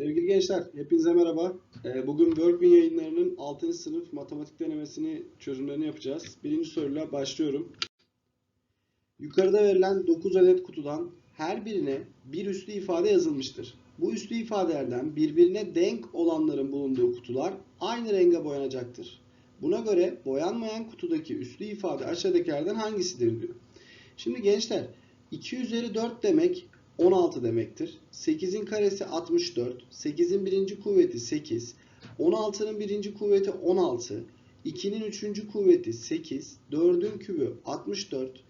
Sevgili gençler, hepinize merhaba. Ee, Bugün Workmin yayınlarının 6. sınıf matematik denemesini çözümlerini yapacağız. Birinci soruyla başlıyorum. Yukarıda verilen 9 adet kutudan her birine bir üslü ifade yazılmıştır. Bu üslü ifadelerden birbirine denk olanların bulunduğu kutular aynı renge boyanacaktır. Buna göre boyanmayan kutudaki üslü ifade aşağıdakilerden hangisidir diyor. Şimdi gençler 2 üzeri 4 demek 16 demektir. 8'in karesi 64. 8'in birinci kuvveti 8. 16'nın birinci kuvveti 16. 2'nin üçüncü kuvveti 8. 4'ün kübü 64.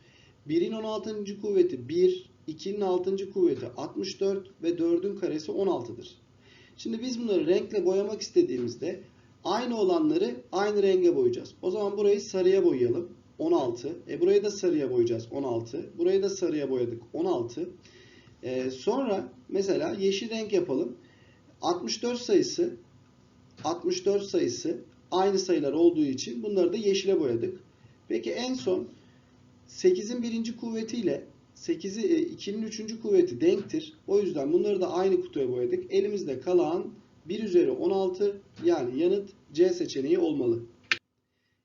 1'in 16. kuvveti 1. 2'nin 6. kuvveti 64 ve 4'ün karesi 16'dır. Şimdi biz bunları renkle boyamak istediğimizde aynı olanları aynı renge boyayacağız. O zaman burayı sarıya boyayalım. 16. E burayı da sarıya boyayacağız. 16. Burayı da sarıya boyadık. 16. Ee, sonra mesela yeşil renk yapalım. 64 sayısı 64 sayısı aynı sayılar olduğu için bunları da yeşile boyadık. Peki en son 8'in birinci kuvvetiyle 8'i 2'nin 3. kuvveti denktir. O yüzden bunları da aynı kutuya boyadık. Elimizde kalan 1 üzeri 16 yani yanıt C seçeneği olmalı.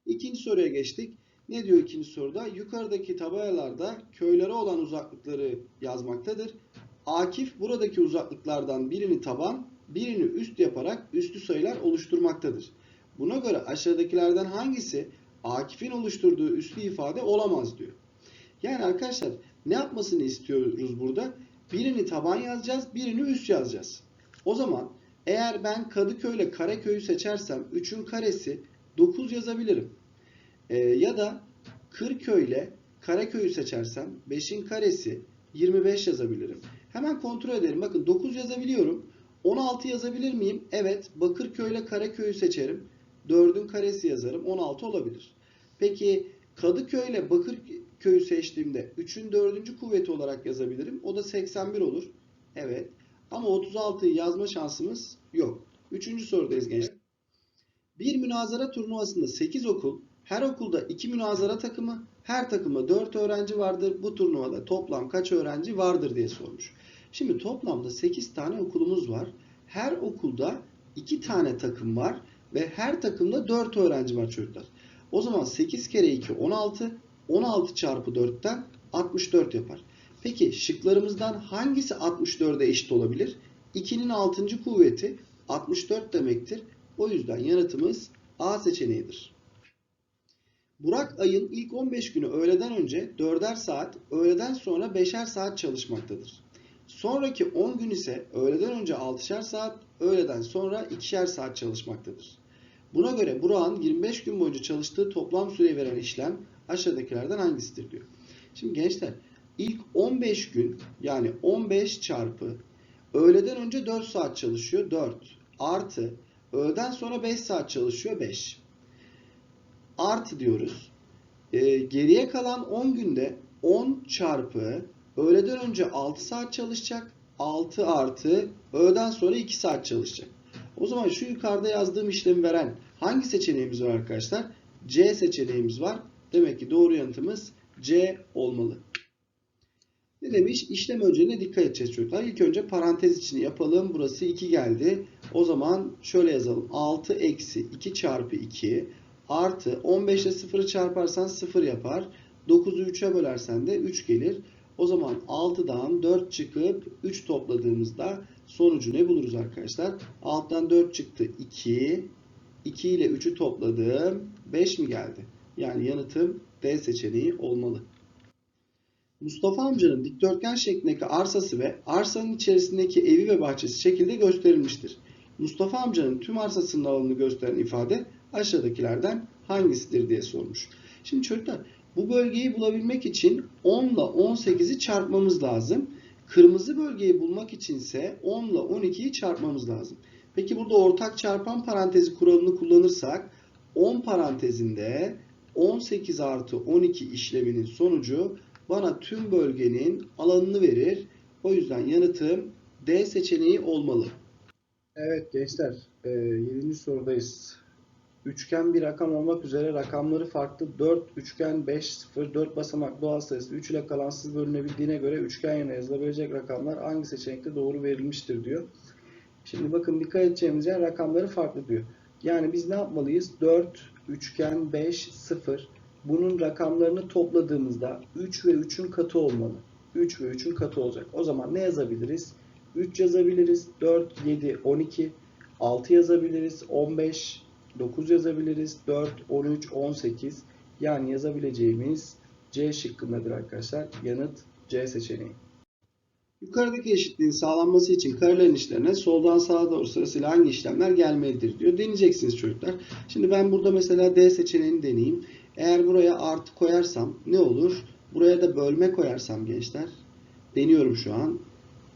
İkinci soruya geçtik. Ne diyor ikinci soruda? Yukarıdaki tabelalarda köylere olan uzaklıkları yazmaktadır. Akif buradaki uzaklıklardan birini taban, birini üst yaparak üstü sayılar oluşturmaktadır. Buna göre aşağıdakilerden hangisi Akif'in oluşturduğu üslü ifade olamaz diyor. Yani arkadaşlar ne yapmasını istiyoruz burada? Birini taban yazacağız, birini üst yazacağız. O zaman eğer ben Kadıköy ile Karaköy'ü seçersem 3'ün karesi 9 yazabilirim. Ee, ya da Kırköy ile Karaköy'ü seçersem 5'in karesi 25 yazabilirim. Hemen kontrol edelim. Bakın 9 yazabiliyorum. 16 yazabilir miyim? Evet. Bakırköy ile Karaköy'ü seçerim. 4'ün karesi yazarım. 16 olabilir. Peki Kadıköy ile Bakırköy'ü seçtiğimde 3'ün 4. kuvveti olarak yazabilirim. O da 81 olur. Evet. Ama 36'yı yazma şansımız yok. Üçüncü sorudayız gençler. Bir münazara turnuvasında 8 okul, her okulda 2 münazara takımı, her takımda 4 öğrenci vardır. Bu turnuvada toplam kaç öğrenci vardır diye sormuş. Şimdi toplamda 8 tane okulumuz var. Her okulda 2 tane takım var ve her takımda 4 öğrenci var çocuklar. O zaman 8 kere 2 16, 16 çarpı 4'ten 64 yapar. Peki şıklarımızdan hangisi 64'e eşit olabilir? 2'nin 6. kuvveti 64 demektir. O yüzden yanıtımız A seçeneğidir. Burak ayın ilk 15 günü öğleden önce 4'er saat, öğleden sonra 5'er saat çalışmaktadır. Sonraki 10 gün ise öğleden önce 6'şer saat, öğleden sonra 2'şer saat çalışmaktadır. Buna göre Burak'ın 25 gün boyunca çalıştığı toplam süreyi veren işlem aşağıdakilerden hangisidir diyor. Şimdi gençler ilk 15 gün yani 15 çarpı öğleden önce 4 saat çalışıyor 4 artı öğleden sonra 5 saat çalışıyor 5 artı diyoruz. Ee, geriye kalan 10 günde 10 çarpı öğleden önce 6 saat çalışacak. 6 artı öğleden sonra 2 saat çalışacak. O zaman şu yukarıda yazdığım işlemi veren hangi seçeneğimiz var arkadaşlar? C seçeneğimiz var. Demek ki doğru yanıtımız C olmalı. Ne demiş? İşlem önceliğine dikkat edeceğiz çocuklar. İlk önce parantez içini yapalım. Burası 2 geldi. O zaman şöyle yazalım. 6 eksi 2 çarpı 2 artı 15 ile 0'ı çarparsan 0 yapar. 9'u 3'e bölersen de 3 gelir. O zaman 6'dan 4 çıkıp 3 topladığımızda sonucu ne buluruz arkadaşlar? 6'dan 4 çıktı 2. 2 ile 3'ü topladım. 5 mi geldi? Yani yanıtım D seçeneği olmalı. Mustafa amcanın dikdörtgen şeklindeki arsası ve arsanın içerisindeki evi ve bahçesi şekilde gösterilmiştir. Mustafa amcanın tüm arsasının alanını gösteren ifade aşağıdakilerden hangisidir diye sormuş. Şimdi çocuklar bu bölgeyi bulabilmek için 10 ile 18'i çarpmamız lazım. Kırmızı bölgeyi bulmak için ise 10 ile 12'yi çarpmamız lazım. Peki burada ortak çarpan parantezi kuralını kullanırsak 10 parantezinde 18 artı 12 işleminin sonucu bana tüm bölgenin alanını verir. O yüzden yanıtım D seçeneği olmalı. Evet gençler 7. sorudayız. Üçgen bir rakam olmak üzere rakamları farklı 4 üçgen 5 0 4 basamak doğal sayısı 3 ile kalansız bölünebildiğine göre üçgen yerine yazılabilecek rakamlar hangi seçenekte doğru verilmiştir diyor. Şimdi bakın dikkat edeceğimiz yer rakamları farklı diyor. Yani biz ne yapmalıyız? 4, üçgen, 5, 0. Bunun rakamlarını topladığımızda 3 ve 3'ün katı olmalı. 3 ve 3'ün katı olacak. O zaman ne yazabiliriz? 3 yazabiliriz. 4, 7, 12. 6 yazabiliriz. 15, 9 yazabiliriz. 4, 13, 18. Yani yazabileceğimiz C şıkkındadır arkadaşlar. Yanıt C seçeneği. Yukarıdaki eşitliğin sağlanması için karelerin işlerine soldan sağa doğru sırasıyla hangi işlemler gelmelidir diyor. Deneyeceksiniz çocuklar. Şimdi ben burada mesela D seçeneğini deneyeyim. Eğer buraya artı koyarsam ne olur? Buraya da bölme koyarsam gençler. Deniyorum şu an.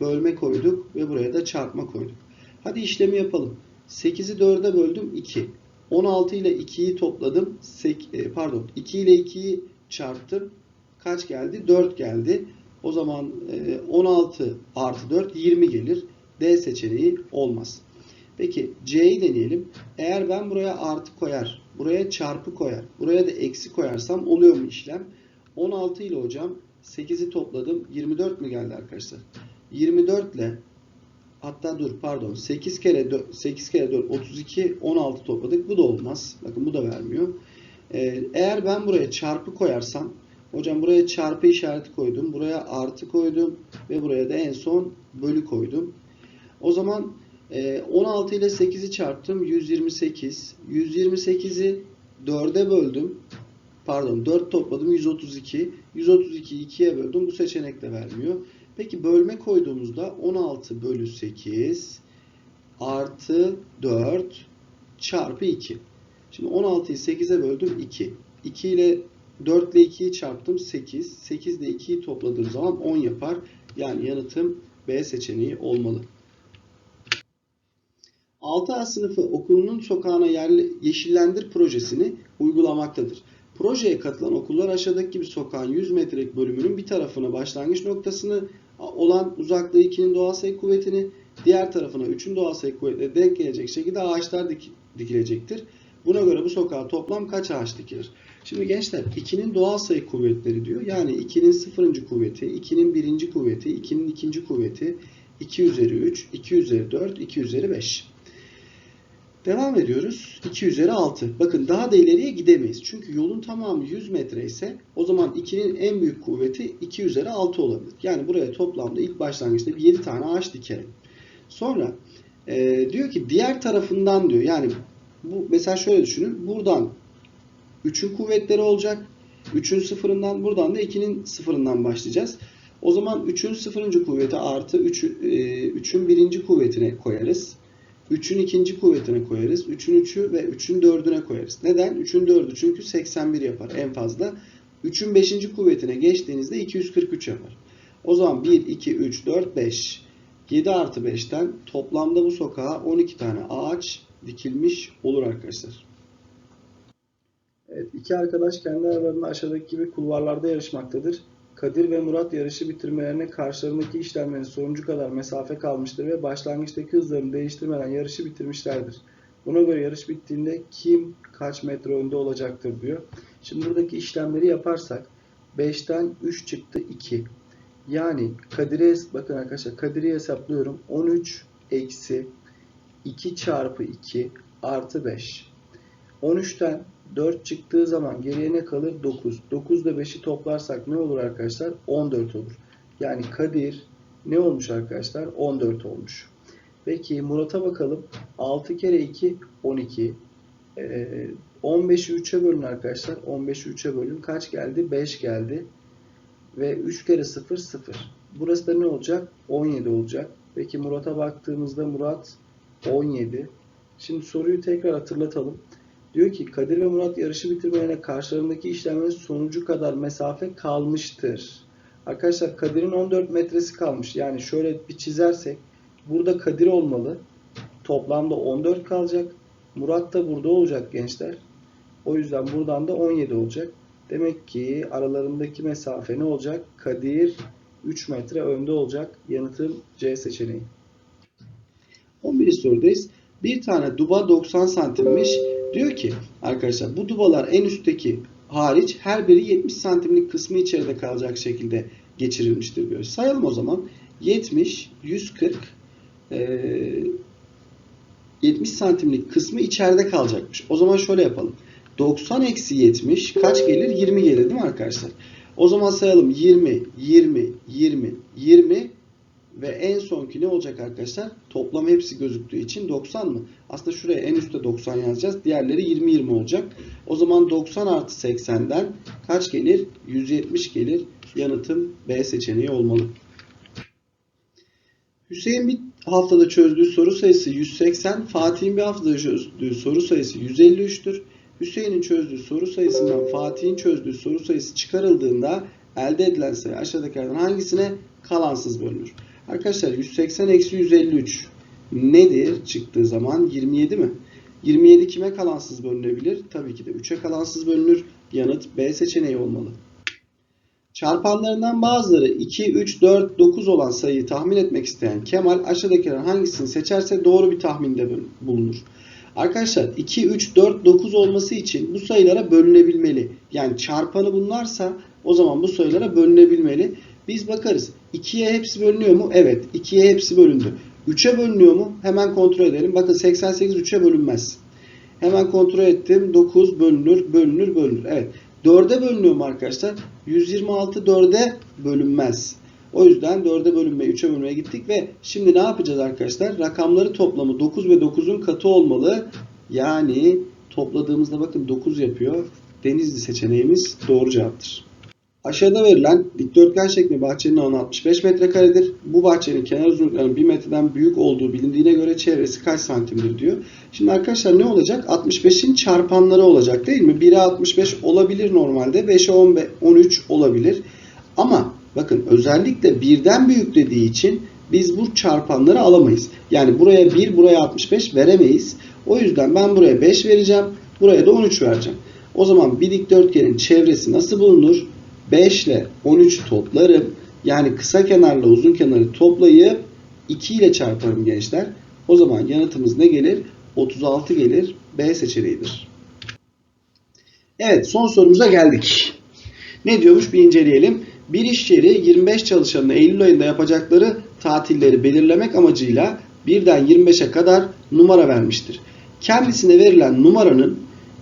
Bölme koyduk ve buraya da çarpma koyduk. Hadi işlemi yapalım. 8'i 4'e böldüm 2. 16 ile 2'yi topladım. Sek- e, pardon 2 ile 2'yi çarptım. Kaç geldi? 4 geldi. O zaman e, 16 artı 4 20 gelir. D seçeneği olmaz. Peki C'yi deneyelim. Eğer ben buraya artı koyar, buraya çarpı koyar, buraya da eksi koyarsam oluyor mu işlem? 16 ile hocam 8'i topladım. 24 mi geldi arkadaşlar? 24 ile hatta dur pardon 8 kere 4, 8 kere 4 32 16 topladık. Bu da olmaz. Bakın bu da vermiyor. Ee, eğer ben buraya çarpı koyarsam hocam buraya çarpı işareti koydum. Buraya artı koydum ve buraya da en son bölü koydum. O zaman e, 16 ile 8'i çarptım. 128. 128'i 4'e böldüm. Pardon 4 topladım 132. 132'yi 2'ye böldüm. Bu seçenek de vermiyor. Peki bölme koyduğumuzda 16 bölü 8 artı 4 çarpı 2. Şimdi 16'yı 8'e böldüm 2. 2 ile 4 ile 2'yi çarptım 8. 8 ile 2'yi topladığım zaman 10 yapar. Yani yanıtım B seçeneği olmalı. 6A sınıfı okulunun sokağına yerli, yeşillendir projesini uygulamaktadır. Projeye katılan okullar aşağıdaki gibi sokağın 100 metrelik bölümünün bir tarafına başlangıç noktasını olan uzaklığı 2'nin doğal sayı kuvvetini, diğer tarafına 3'ün doğal sayı kuvvetine denk gelecek şekilde ağaçlar dik, dikilecektir. Buna göre bu sokağa toplam kaç ağaç dikilir? Şimdi gençler 2'nin doğal sayı kuvvetleri diyor. Yani 2'nin 0. kuvveti, 2'nin 1. kuvveti, 2'nin 2. kuvveti, 2 üzeri 3, 2 üzeri 4, 2 üzeri 5. Devam ediyoruz. 2 üzeri 6. Bakın daha da ileriye gidemeyiz. Çünkü yolun tamamı 100 metre ise o zaman 2'nin en büyük kuvveti 2 üzeri 6 olabilir. Yani buraya toplamda ilk başlangıçta bir 7 tane ağaç dikelim. Sonra e, diyor ki diğer tarafından diyor. Yani bu mesela şöyle düşünün. Buradan 3'ün kuvvetleri olacak. 3'ün sıfırından buradan da 2'nin sıfırından başlayacağız. O zaman 3'ün sıfırıncı kuvveti artı 3'ün birinci kuvvetine koyarız. 3'ün ikinci kuvvetine koyarız. 3'ün 3'ü ve 3'ün 4'üne koyarız. Neden? 3'ün 4'ü çünkü 81 yapar en fazla. 3'ün 5. kuvvetine geçtiğinizde 243 yapar. O zaman 1, 2, 3, 4, 5. 7 artı 5'ten toplamda bu sokağa 12 tane ağaç dikilmiş olur arkadaşlar. Evet, iki arkadaş kendi aralarında aşağıdaki gibi kulvarlarda yarışmaktadır. Kadir ve Murat yarışı bitirmelerine karşılarındaki işlemlerin sonucu kadar mesafe kalmıştır ve başlangıçtaki hızlarını değiştirmeden yarışı bitirmişlerdir. Buna göre yarış bittiğinde kim kaç metre önde olacaktır diyor. Şimdi buradaki işlemleri yaparsak 5'ten 3 çıktı 2. Yani Kadir'e bakın arkadaşlar Kadir'i hesaplıyorum. 13 eksi 2 çarpı 2 artı 5. 13'ten 4 çıktığı zaman geriye ne kalır? 9. 9 ile 5'i toplarsak ne olur arkadaşlar? 14 olur. Yani Kadir ne olmuş arkadaşlar? 14 olmuş. Peki Murat'a bakalım. 6 kere 2 12. Ee, 15'i 3'e bölün arkadaşlar. 15'i 3'e bölün. Kaç geldi? 5 geldi. Ve 3 kere 0 0. Burası da ne olacak? 17 olacak. Peki Murat'a baktığımızda Murat 17. Şimdi soruyu tekrar hatırlatalım. Diyor ki Kadir ve Murat yarışı bitirmelerine karşılarındaki işlemlerin sonucu kadar mesafe kalmıştır. Arkadaşlar Kadir'in 14 metresi kalmış. Yani şöyle bir çizersek burada Kadir olmalı. Toplamda 14 kalacak. Murat da burada olacak gençler. O yüzden buradan da 17 olacak. Demek ki aralarındaki mesafe ne olacak? Kadir 3 metre önde olacak. Yanıtım C seçeneği. 11. sorudayız. Bir tane duba 90 santimmiş. Diyor ki arkadaşlar bu dubalar en üstteki hariç her biri 70 santimlik kısmı içeride kalacak şekilde geçirilmiştir diyor. Sayalım o zaman. 70, 140, e, 70 santimlik kısmı içeride kalacakmış. O zaman şöyle yapalım. 90 eksi 70 kaç gelir? 20 gelir değil mi arkadaşlar? O zaman sayalım 20, 20, 20, 20 ve en sonki ne olacak arkadaşlar? Toplam hepsi gözüktüğü için 90 mı? Aslında şuraya en üstte 90 yazacağız. Diğerleri 20, 20 olacak. O zaman 90 artı 80'den kaç gelir? 170 gelir. Yanıtım B seçeneği olmalı. Hüseyin bir haftada çözdüğü soru sayısı 180, Fatih'in bir haftada çözdüğü soru sayısı 153'tür. Hüseyin'in çözdüğü soru sayısından Fatih'in çözdüğü soru sayısı çıkarıldığında elde edilen sayı aşağıdakilerden hangisine kalansız bölünür? Arkadaşlar 180 eksi 153 nedir çıktığı zaman 27 mi? 27 kime kalansız bölünebilir? Tabii ki de 3'e kalansız bölünür. Yanıt B seçeneği olmalı. Çarpanlarından bazıları 2, 3, 4, 9 olan sayıyı tahmin etmek isteyen Kemal aşağıdakilerden hangisini seçerse doğru bir tahminde bulunur. Arkadaşlar 2, 3, 4, 9 olması için bu sayılara bölünebilmeli. Yani çarpanı bunlarsa o zaman bu sayılara bölünebilmeli. Biz bakarız. 2'ye hepsi bölünüyor mu? Evet. 2'ye hepsi bölündü. 3'e bölünüyor mu? Hemen kontrol edelim. Bakın 88 3'e bölünmez. Hemen kontrol ettim. 9 bölünür, bölünür, bölünür. Evet. 4'e bölünüyor mu arkadaşlar? 126 4'e bölünmez. O yüzden 4'e bölünmeye 3'e bölünmeye gittik ve şimdi ne yapacağız arkadaşlar? Rakamları toplamı 9 ve 9'un katı olmalı. Yani topladığımızda bakın 9 yapıyor. Denizli seçeneğimiz doğru cevaptır. Aşağıda verilen dikdörtgen şeklinde bahçenin alanı 65 metrekaredir. Bu bahçenin kenar uzunluklarının 1 metreden büyük olduğu bilindiğine göre çevresi kaç santimdir diyor. Şimdi arkadaşlar ne olacak? 65'in çarpanları olacak değil mi? 1'e 65 olabilir normalde. 5'e 13 olabilir. Ama bakın özellikle birden büyük dediği için biz bu çarpanları alamayız. Yani buraya 1, buraya 65 veremeyiz. O yüzden ben buraya 5 vereceğim. Buraya da 13 vereceğim. O zaman bir dikdörtgenin çevresi nasıl bulunur? 5 ile 13 toplarım. Yani kısa kenarla uzun kenarı toplayıp 2 ile çarparım gençler. O zaman yanıtımız ne gelir? 36 gelir. B seçeneğidir. Evet son sorumuza geldik. Ne diyormuş bir inceleyelim. Bir iş yeri 25 çalışanın Eylül ayında yapacakları tatilleri belirlemek amacıyla birden 25'e kadar numara vermiştir. Kendisine verilen numaranın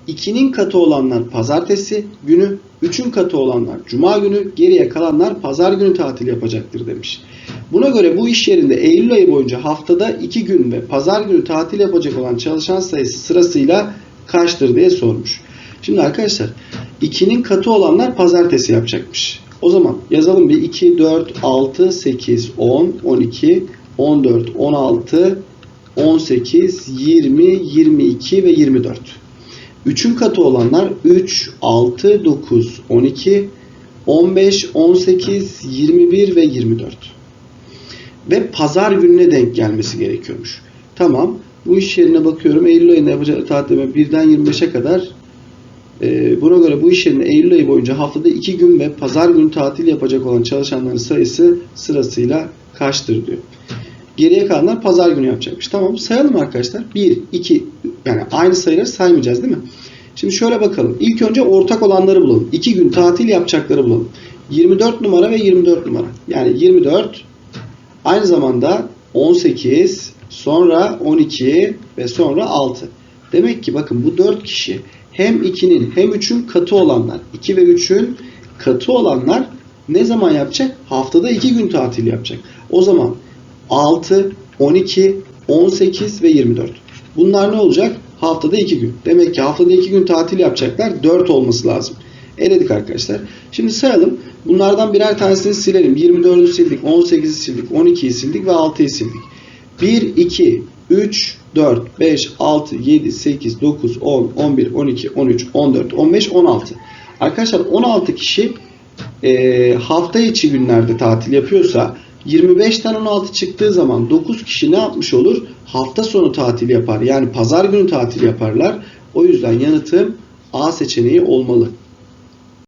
2'nin katı olanlar pazartesi günü, 3'ün katı olanlar cuma günü, geriye kalanlar pazar günü tatil yapacaktır demiş. Buna göre bu iş yerinde Eylül ayı boyunca haftada 2 gün ve pazar günü tatil yapacak olan çalışan sayısı sırasıyla kaçtır diye sormuş. Şimdi arkadaşlar 2'nin katı olanlar pazartesi yapacakmış. O zaman yazalım bir 2, 4, 6, 8, 10, 12, 14, 16, 18, 20, 22 ve 24. 3'ün katı olanlar 3, 6, 9, 12, 15, 18, 21 ve 24. Ve pazar gününe denk gelmesi gerekiyormuş. Tamam. Bu iş yerine bakıyorum. Eylül ayında yapacağı tatilime birden 25'e kadar e, buna göre bu iş yerine Eylül ayı boyunca haftada 2 gün ve pazar günü tatil yapacak olan çalışanların sayısı sırasıyla kaçtır diyor. Geriye kalanlar pazar günü yapacakmış. Tamam sayalım arkadaşlar. 1, 2 yani aynı sayıları saymayacağız değil mi? Şimdi şöyle bakalım. İlk önce ortak olanları bulalım. 2 gün tatil yapacakları bulalım. 24 numara ve 24 numara. Yani 24 aynı zamanda 18 sonra 12 ve sonra 6. Demek ki bakın bu 4 kişi hem 2'nin hem 3'ün katı olanlar 2 ve 3'ün katı olanlar ne zaman yapacak? Haftada 2 gün tatil yapacak. O zaman 6, 12, 18 ve 24. Bunlar ne olacak? Haftada 2 gün. Demek ki haftada 2 gün tatil yapacaklar. 4 olması lazım. Eledik arkadaşlar. Şimdi sayalım. Bunlardan birer tanesini silelim. 24'ü sildik, 18'i sildik, 12'yi sildik ve 6'yı sildik. 1, 2, 3, 4, 5, 6, 7, 8, 9, 10, 11, 12, 13, 14, 15, 16. Arkadaşlar 16 kişi e, hafta içi günlerde tatil yapıyorsa 25'ten 16 çıktığı zaman 9 kişi ne yapmış olur? Hafta sonu tatil yapar. Yani pazar günü tatil yaparlar. O yüzden yanıtım A seçeneği olmalı.